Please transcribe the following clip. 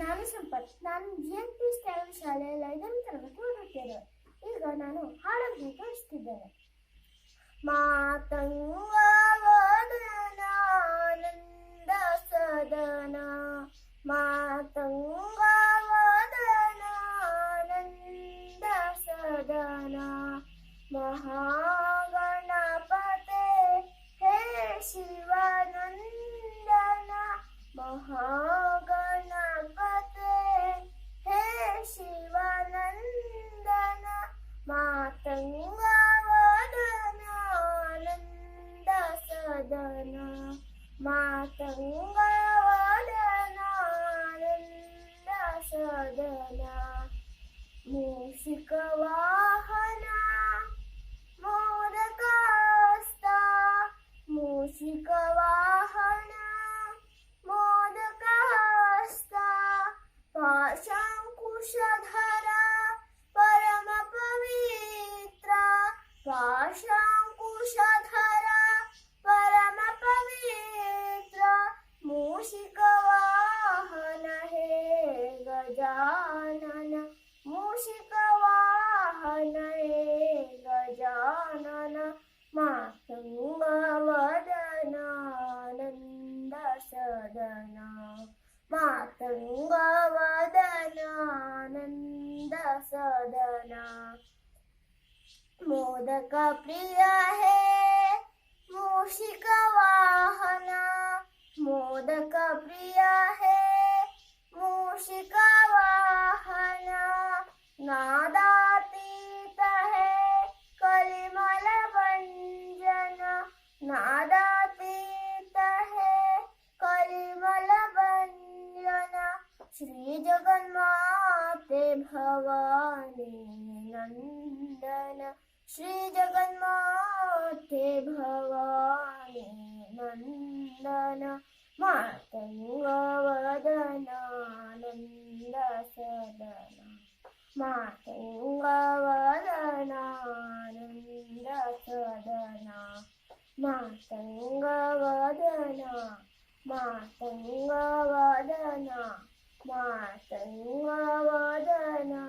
ನಾನು ಸಂಪತ್. ನಾನು G N P style ಶಾಲೆಯಲ್ಲಿ ಐದನೇ ತರಗತಿ ಓದುತ್ತೇನೆ ಈಗ ನಾನು ಹಾಡನ್ನು ಕಳಿಸ್ತಿದ್ದೇನೆ. ಮಾತಂಗ ಆನಂದ ಸದನ. ಮಾತಂಗ ಆನಂದ ಸದನ. ಮಹಾಗಣಪತೆ ಹೇ ಶಿವ महागणपते हे शिवानन्दन मातङ्गवदनानन्द सदन मातङ्गवदनानन्द सदन मूषिकवाहना तुङ्गवदनानन्द सदना मोदक प्रिया है मूषिका जगन्माते भवानी नंदन श्री जगन्माते भवानी नंदन मातंग वदनानंद सदन मातंग वदनानंद सदन मातंग वदना मातंग वदना